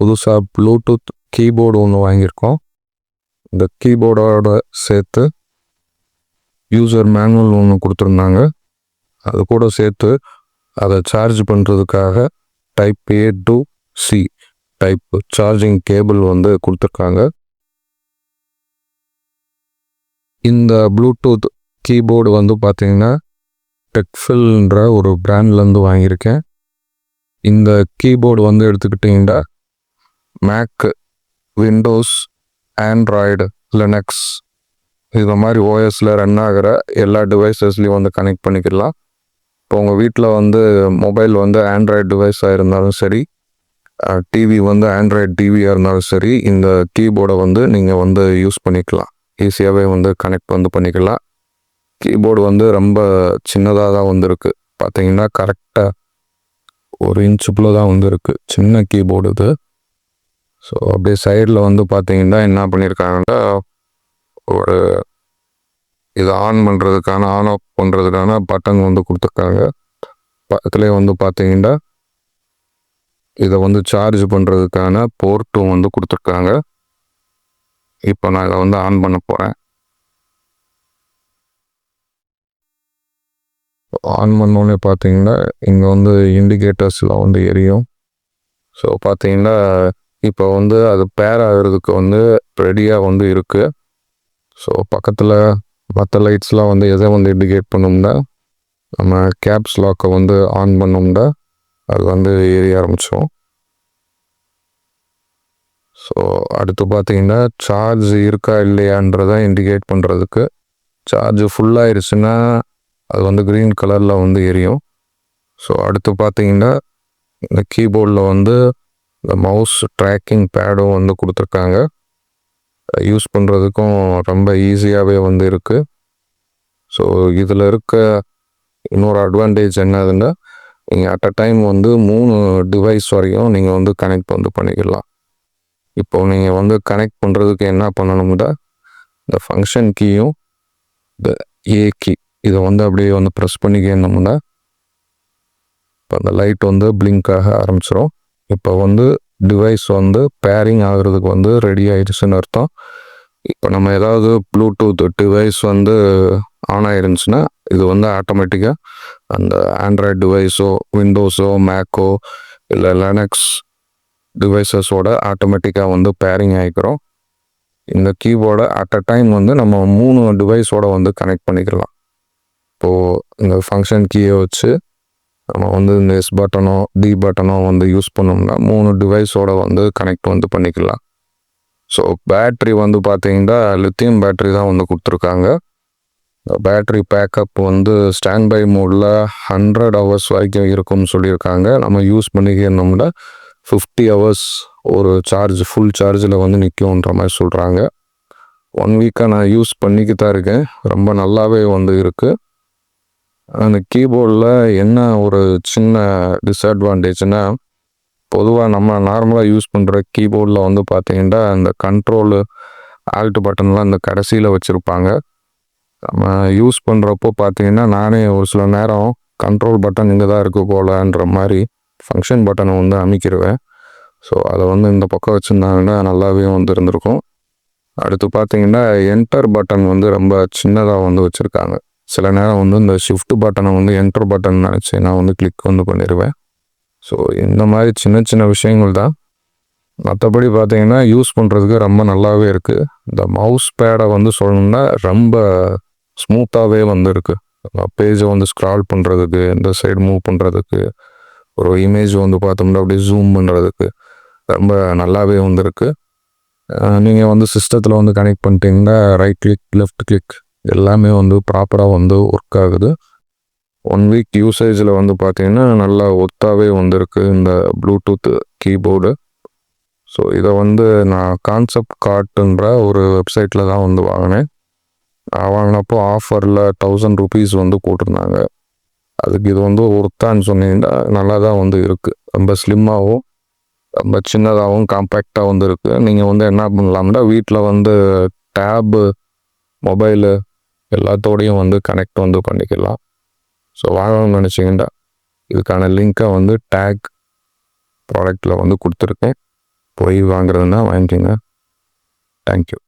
புதுசாக Bluetooth keyboard ஒன்று வாங்கியிருக்கோம். இந்த கீபோர்டோட சேர்த்து யூசர் மேனுவல் ஒன்று கொடுத்துருந்தாங்க. அது கூட சேர்த்து அதை சார்ஜ் பண்ணுறதுக்காக type A to C type charging cable வந்து கொடுத்துருக்காங்க. இந்த ப்ளூடூத் கீபோர்டு வந்து பார்த்திங்கன்னா டெக்ஃபில்ன்ற ஒரு பிராண்ட்லேருந்து வாங்கியிருக்கேன். இந்த கீபோர்டு வந்து எடுத்துக்கிட்டிங்கன்னா மேக்கு விண்டோஸ் ஆண்ட்ராய்டு லினக்ஸ் இது மாதிரி ஓஎஸில் ரன் ஆகிற எல்லா டிவைசஸ்லையும் வந்து கனெக்ட் பண்ணிக்கலாம். இப்போ உங்கள் வீட்டில் வந்து மொபைல் வந்து ஆண்ட்ராய்டு டிவைஸாக இருந்தாலும் சரி டிவி வந்து ஆண்ட்ராய்டு டிவியாக இருந்தாலும் சரி இந்த கீபோர்டை வந்து நீங்கள் வந்து யூஸ் பண்ணிக்கலாம். ஈஸியாகவே வந்து கனெக்ட் வந்து பண்ணிக்கலாம். கீபோர்டு வந்து ரொம்ப சின்னதாக தான் வந்திருக்கு. பார்த்தீங்கன்னா கரெக்டாக ஒரு இன்ச்சுக்குள்ளே தான் வந்திருக்கு. சின்ன கீபோர்டு இது. ஸோ அப்படியே சைடில் வந்து பார்த்தீங்கன்னா என்ன பண்ணியிருக்காங்கன்னா ஒரு இதை ஆன் பண்ணுறதுக்கான ஆன் ஆஃப் பண்ணுறதுக்கான பட்டன் வந்து கொடுத்துருக்காங்க. பக்கத்துலேயே வந்து பார்த்தீங்கன்னா இதை வந்து சார்ஜ் பண்ணுறதுக்கான போர்ட்டும் வந்து கொடுத்துருக்காங்க. இப்போ நான் இதை வந்து ஆன் பண்ண போகிறேன் ஆன் பண்ணோடனே பார்த்தீங்கன்னா இங்கே வந்து இண்டிகேட்டர்ஸ்லாம் வந்து எரியும். ஸோ பார்த்தீங்கன்னா இப்போ வந்து அது பேர் ஆகிறதுக்கு வந்து ரெடியாக வந்து இருக்குது ஸோ பக்கத்தில் மற்ற லைட்ஸ்லாம் வந்து எதை வந்து இண்டிகேட் பண்ணோம்னா நம்ம கேப்ஸ் லாக்கை வந்து ஆன் பண்ணோம்னா அது வந்து ஏறி ஆரம்பித்தோம் ஸோ அடுத்து பார்த்தீங்கன்னா சார்ஜ் இருக்கா இல்லையான்றதை இண்டிகேட் பண்ணுறதுக்கு சார்ஜ் ஃபுல்லாகிருச்சுன்னா அது வந்து க்ரீன் கலரில் வந்து எரியும். ஸோ அடுத்து பார்த்தீங்கன்னா இந்த கீபோர்டில் வந்து இந்த மவுஸ் ட்ராக்கிங் பேடும் வந்து கொடுத்துருக்காங்க. யூஸ் பண்ணுறதுக்கும் ரொம்ப ஈஸியாகவே வந்து இருக்குது ஸோ இதில் இருக்க இன்னொரு அட்வான்டேஜ் என்னதுன்னா நீங்கள் அட் அ டைம் வந்து மூணு டிவைஸ் வரையும் நீங்கள் வந்து கனெக்ட் வந்து பண்ணிக்கலாம். இப்போ நீங்கள் வந்து கனெக்ட் பண்ணுறதுக்கு என்ன பண்ணணும்னா இந்த ஃபங்க்ஷன் கீயும் இந்த ஏ கீ இதை வந்து அப்படியே வந்து ப்ரெஸ் பண்ணிக்கணும்னா இப்போ அந்த லைட் வந்து பிளிங்க் ஆக ஆரம்பிச்சிடும் இப்போ வந்து டிவைஸ் வந்து பேரிங் ஆகிறதுக்கு வந்து ரெடி ஆயிடுச்சுன்னு அர்த்தம். இப்போ நம்ம ஏதாவது ப்ளூடூத் டிவைஸ் வந்து ஆன் ஆயிருந்துச்சுன்னா இது வந்து ஆட்டோமேட்டிக்காக அந்த ஆண்ட்ராய்டு டிவைஸோ விண்டோஸோ மேக்கோ இல்லை லெனக்ஸ் டிவைசஸோட ஆட்டோமேட்டிக்காக வந்து பேரிங் ஆகிக்கிறோம் இந்த கீபோர்டை அட் அ டைம் வந்து நம்ம மூணு டிவைஸோட வந்து கனெக்ட் பண்ணிக்கலாம். இப்போது இந்த ஃபங்க்ஷன் கீயை வச்சு நம்ம வந்து இந்த எஸ் பட்டனோ டி பட்டனோ வந்து யூஸ் பண்ணோம்னா மூணு டிவைஸோட வந்து கனெக்ட் வந்து பண்ணிக்கலாம். ஸோ பேட்ரி வந்து பார்த்தீங்கன்னா லித்தியம் பேட்ரி தான் வந்து கொடுத்துருக்காங்க. பேட்ரி பேக்கப் வந்து ஸ்டாண்ட் பை மோடில் ஹண்ட்ரட் ஹவர்ஸ் வரைக்கும் இருக்கும்னு சொல்லியிருக்காங்க. நம்ம யூஸ் பண்ணிக்கணும்னா ஃபிஃப்டி ஹவர்ஸ் ஒரு சார்ஜ் ஃபுல் சார்ஜில் வந்து நிற்கும்ன்ற மாதிரி சொல்கிறாங்க ஒன் வீக்காக நான் யூஸ் பண்ணிக்கிட்டு தான் இருக்கேன். ரொம்ப நல்லாவே வந்து இருக்குது அந்த கீபோர்டில் என்ன ஒரு சின்ன டிஸ்அட்வான்டேஜ்னா பொதுவாக நம்ம நார்மலாக யூஸ் பண்ணுற கீபோர்டில் வந்து பார்த்தீங்கன்னா அந்த கண்ட்ரோலு ஆல்ட் பட்டன்லாம் இந்த கடைசியில் வச்சுருப்பாங்க. நம்ம யூஸ் பண்ணுறப்போ பார்த்தீங்கன்னா நானே ஒரு சில நேரம் கண்ட்ரோல் பட்டன் இங்கே தான் இருக்குது போலன்ற மாதிரி ஃபங்க்ஷன் பட்டனை வந்து அமைக்கிடுவேன் ஸோ அதை வந்து இந்த பக்கம் வச்சுருந்தாங்கன்னா நல்லாவே வந்து இருந்திருக்கும். அடுத்து பார்த்தீங்கன்னா என்டர் பட்டன் வந்து ரொம்ப சின்னதாக வந்து வச்சுருக்காங்க. சில நேரம் வந்து இந்த ஷிஃப்ட் பட்டனை வந்து என்டர் பட்டன் நினச்சி நான் வந்து கிளிக் வந்து பண்ணிடுவேன் ஸோ இந்த மாதிரி சின்ன சின்ன விஷயங்கள் தான். மற்றபடி பார்த்தீங்கன்னா யூஸ் பண்ணுறதுக்கு ரொம்ப நல்லாவே இருக்குது இந்த மவுஸ் பேடை வந்து சொல்லணும்னா ரொம்ப ஸ்மூத்தாகவே வந்து இருக்குது பேஜை வந்து ஸ்க்ரால் பண்ணுறதுக்கு இந்த சைடு மூவ் பண்ணுறதுக்கு ஒரு இமேஜ் வந்து பார்த்தோம்னா அப்படியே ஜூம் பண்ணுறதுக்கு ரொம்ப நல்லாவே வந்துருக்கு நீங்கள் வந்து சிஸ்டத்தில் வந்து கனெக்ட் பண்ணிட்டீங்கன்னா ரைட் கிளிக் லெஃப்ட் கிளிக் எல்லாமே வந்து ப்ராப்பராக வந்து ஒர்க் ஆகுது. ஒன் வீக் யூசேஜில் வந்து பார்த்தீங்கன்னா நல்லா ஒத்தாவே வந்திருக்கு இந்த ப்ளூடூத் கீபோர்டு ஸோ இதை வந்து நான் கான்செப்ட் கார்ட்டுன்ற ஒரு வெப்சைட்டில் தான் வந்து வாங்கினேன். நான் வாங்கினப்போ ஆஃபரில் தௌசண்ட் ருபீஸ் வந்து போட்டிருந்தாங்க. அதுக்கு இது வந்து ஒர்த்தான்னு சொன்னீங்கன்னா நல்லா தான் வந்து இருக்குது ரொம்ப ஸ்லிம்மாகவும் ரொம்ப சின்னதாகவும் காம்பேக்டாக வந்து இருக்குது நீங்கள் வந்து என்ன பண்ணலாம்னா வீட்டில் வந்து டேபு மொபைலு எல்லாத்தோடையும் வந்து கனெக்ட் வந்து பண்ணிக்கலாம். ஸோ வாங்கணும்னு நினச்சிங்கன்னா இதுக்கான லிங்க்கை வந்து டேக் ப்ராடக்டில் வந்து கொடுத்துருக்கேன். போய் வாங்குறதுன்னா வாங்கிக்கோங்க. தேங்க்யூ